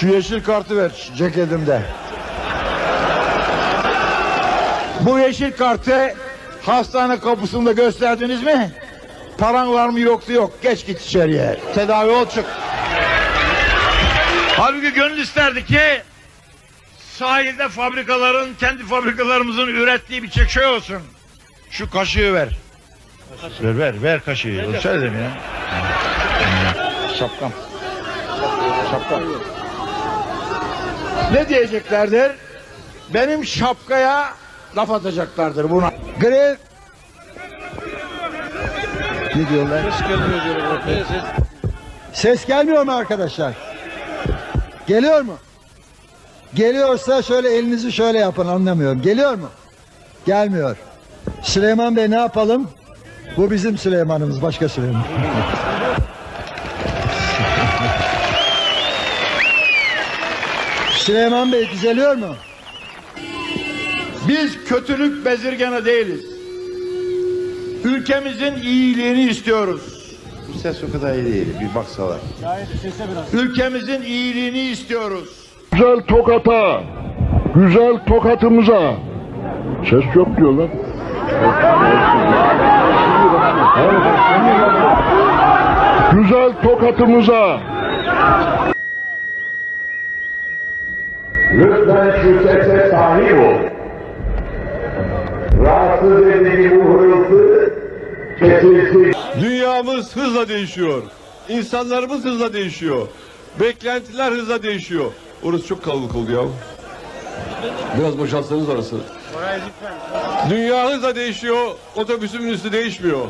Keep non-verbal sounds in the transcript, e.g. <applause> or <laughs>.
Şu yeşil kartı ver ceketimde. Bu yeşil kartı hastane kapısında gösterdiniz mi? Paran var mı yoktu yok. Geç git içeriye. Tedavi ol çık. Halbuki gönül isterdi ki sahilde fabrikaların, kendi fabrikalarımızın ürettiği bir çek şey olsun. Şu kaşığı ver. Ver ver ver kaşığı. Söyledim ya. Şapkam. Şapkam. Ne diyeceklerdir? Benim şapkaya laf atacaklardır buna. Grev. Ne diyorlar? Ses gelmiyor mu arkadaşlar? Geliyor mu? Geliyorsa şöyle elinizi şöyle yapın anlamıyorum. Geliyor mu? Gelmiyor. Süleyman Bey ne yapalım? Bu bizim Süleyman'ımız başka Süleyman. <laughs> Süleyman Bey düzeliyor mu? Biz kötülük bezirganı değiliz. Ülkemizin iyiliğini istiyoruz. Bu ses o kadar iyi değil. Bir baksalar. Ülkemizin iyiliğini istiyoruz. Güzel tokata, güzel tokatımıza. Ses yok diyorlar. güzel tokatımıza. Lütfen şu sese sahip ol. Rahatsız edici bu hırıltı kesilsin. Dünyamız hızla değişiyor. İnsanlarımız hızla değişiyor. Beklentiler hızla değişiyor. Orası çok kalabalık oldu ya. Biraz boşaltsanız orası. Dünya hızla değişiyor. Otobüsümün üstü değişmiyor.